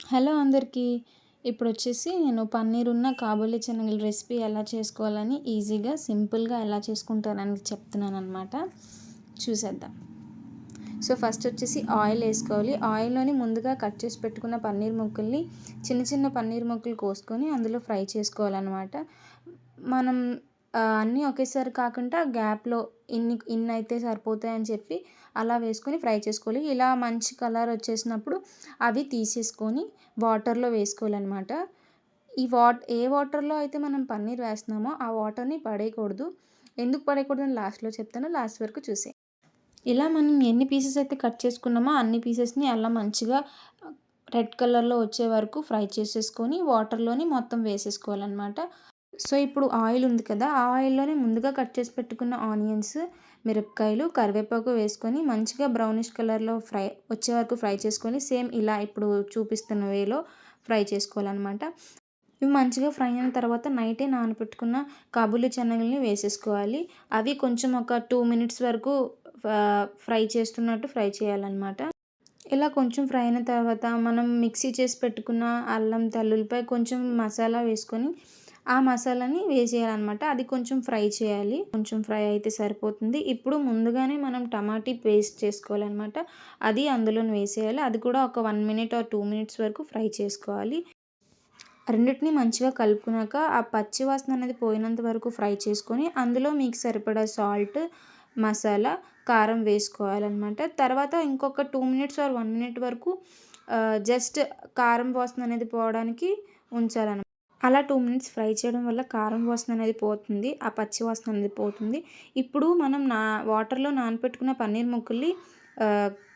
Hello అందరికీ. ఇప్పుడు వచ్చేసి నేను పన్నీర్ ఉన్న కాబూలి శనగల రెసిపీ ఎలా చేసుకోవాలని ఈజీగా సింపుల్గా ఎలా చేసుకుంటానని చెప్తున్నాను అనమాట చూసేద్దాం. సో ఫస్ట్ వచ్చేసి ఆయిల్ వేసుకోవాలి. ఆయిల్లోని ముందుగా కట్ చేసి పెట్టుకున్న పన్నీర్ ముక్కల్ని చిన్న చిన్న పన్నీర్ ముక్కలు కోసుకొని అందులో ఫ్రై చేసుకోవాలన్నమాట. మనం అన్నీ ఒకేసారి కాకుండా గ్యాప్లో ఇన్ని ఇన్ని అయితే సరిపోతాయని చెప్పి అలా వేసుకొని ఫ్రై చేసుకోవాలి. ఇలా మంచి కలర్ వచ్చేసినప్పుడు అవి తీసేసుకొని వాటర్లో వేసుకోవాలన్నమాట. ఈ వాట్ ఏ వాటర్లో అయితే మనం పన్నీర్ వేస్తున్నామో ఆ వాటర్ని పడేయకూడదు. ఎందుకు పడేయకూడదు అని లాస్ట్లో చెప్తాను. లాస్ట్ వరకు చూసే ఇలా మనం ఎన్ని పీసెస్ అయితే కట్ చేసుకున్నామో అన్ని పీసెస్ని అలా మంచిగా రెడ్ కలర్లో వచ్చే వరకు ఫ్రై చేసేసుకొని వాటర్లోని మొత్తం వేసేసుకోవాలన్నమాట. సో ఇప్పుడు ఆయిల్ ఉంది కదా ఆ ఆయిల్లోనే ముందుగా కట్ చేసి పెట్టుకున్న ఆనియన్స్ మిరపకాయలు కరివేపాకు వేసుకొని మంచిగా బ్రౌనిష్ కలర్లో ఫ్రై వచ్చే వరకు ఫ్రై చేసుకొని సేమ్ ఇలా ఇప్పుడు చూపిస్తున్న వేలో ఫ్రై చేసుకోవాలన్నమాట. ఇవి మంచిగా ఫ్రై అయిన తర్వాత నైటే నానబెట్టుకున్న కాబులి శనగల్ని వేసేసుకోవాలి. అవి కొంచెం ఒక టూ మినిట్స్ వరకు ఫ్రై చేస్తున్నట్టు ఫ్రై చేయాలన్నమాట. ఇలా కొంచెం ఫ్రై అయిన తర్వాత మనం మిక్సీ చేసి పెట్టుకున్న అల్లం తల్లులపై కొంచెం మసాలా వేసుకొని ఆ మసాలాని వేసేయాలన్నమాట. అది కొంచెం ఫ్రై చేయాలి. కొంచెం ఫ్రై అయితే సరిపోతుంది. ఇప్పుడు ముందుగానే మనం టమాటీ పేస్ట్ చేసుకోవాలన్నమాట. అది అందులో వేసేయాలి. అది కూడా ఒక one minute or two minutes వరకు ఫ్రై చేసుకోవాలి. రెండింటిని మంచిగా కలుపుకున్నాక ఆ పచ్చి వాసన అనేది పోయినంత వరకు ఫ్రై చేసుకొని అందులో మీకు సరిపడా సాల్ట్ మసాలా కారం వేసుకోవాలన్నమాట. తర్వాత ఇంకొక two minutes or one minute వరకు జస్ట్ కారం వాసన అనేది పోవడానికి ఉంచాలన్నమాట. అలా టూ మినిట్స్ ఫ్రై చేయడం వల్ల కారం వాసన అనేది పోతుంది ఆ పచ్చి వాసన అనేది పోతుంది. ఇప్పుడు మనం నా వాటర్లో నానపెట్టుకున్న పన్నీర్ ముక్కల్ని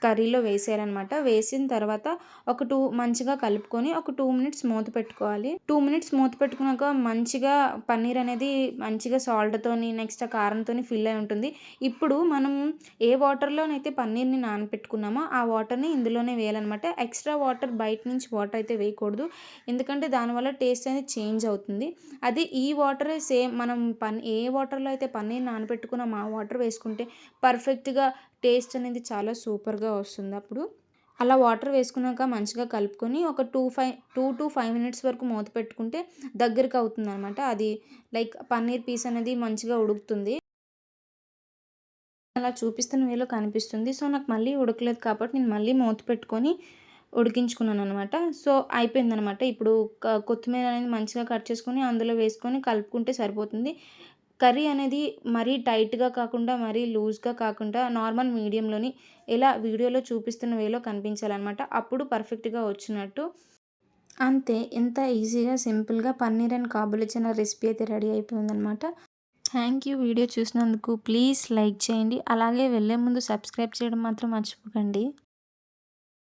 కర్రీలో వేసేయాలన్నమాట. వేసిన తర్వాత ఒక టూ మంచిగా కలుపుకొని ఒక టూ మినిట్స్ మూత పెట్టుకోవాలి. టూ మినిట్స్ మూత పెట్టుకున్నాక మంచిగా పన్నీర్ అనేది మంచిగా సాల్ట్తోని నెక్స్ట్ ఆ కారంతో ఫిల్ అయి ఉంటుంది. ఇప్పుడు మనం ఏ వాటర్లోనైతే పన్నీర్ని నానపెట్టుకున్నామో ఆ వాటర్ని ఇందులోనే వేయాలన్నమాట. ఎక్స్ట్రా వాటర్ బయట నుంచి వాటర్ అయితే వేయకూడదు. ఎందుకంటే దానివల్ల టేస్ట్ అనేది చేంజ్ అవుతుంది. అది ఈ వాటర్ సేమ్ మనం పన్ ఏ వాటర్లో అయితే పన్నీర్ నానపెట్టుకున్నాం ఆ వాటర్ వేసుకుంటే పర్ఫెక్ట్గా టేస్ట్ అనేది చాలా సూపర్గా వస్తుంది అప్పుడు. అలా వాటర్ వేసుకున్నాక మంచిగా కలుపుకొని ఒక two five two to five minutes వరకు మూత పెట్టుకుంటే దగ్గరికి అవుతుంది అనమాట అది లైక్ పన్నీర్ పీస్ అనేది మంచిగా ఉడుకుతుంది. అలా చూపిస్తున్న వేలో కనిపిస్తుంది. సో నాకు మళ్ళీ ఉడకలేదు కాబట్టి నేను మళ్ళీ మూత పెట్టుకొని ఉడికించుకున్నాను అనమాట సో అయిపోయింది అనమాట ఇప్పుడు కొత్తిమీర అనేది మంచిగా కట్ చేసుకొని అందులో వేసుకొని కలుపుకుంటే సరిపోతుంది. కర్రీ అనేది మరీ టైట్గా కాకుండా మరీ లూజ్గా కాకుండా నార్మల్ మీడియంలోని ఎలా వీడియోలో చూపిస్తున్న వేలో కనిపించాలన్నమాట. అప్పుడు పర్ఫెక్ట్గా వచ్చినట్టు. అంతే ఎంత ఈజీగా సింపుల్గా పన్నీర్ అండ్ కాబులి రెసిపీ అయితే రెడీ అయిపోయిందనమాట థ్యాంక్ యూ వీడియో చూసినందుకు. ప్లీజ్ లైక్ చేయండి. అలాగే వెళ్ళే ముందు సబ్స్క్రైబ్ చేయడం మాత్రం మర్చిపోకండి.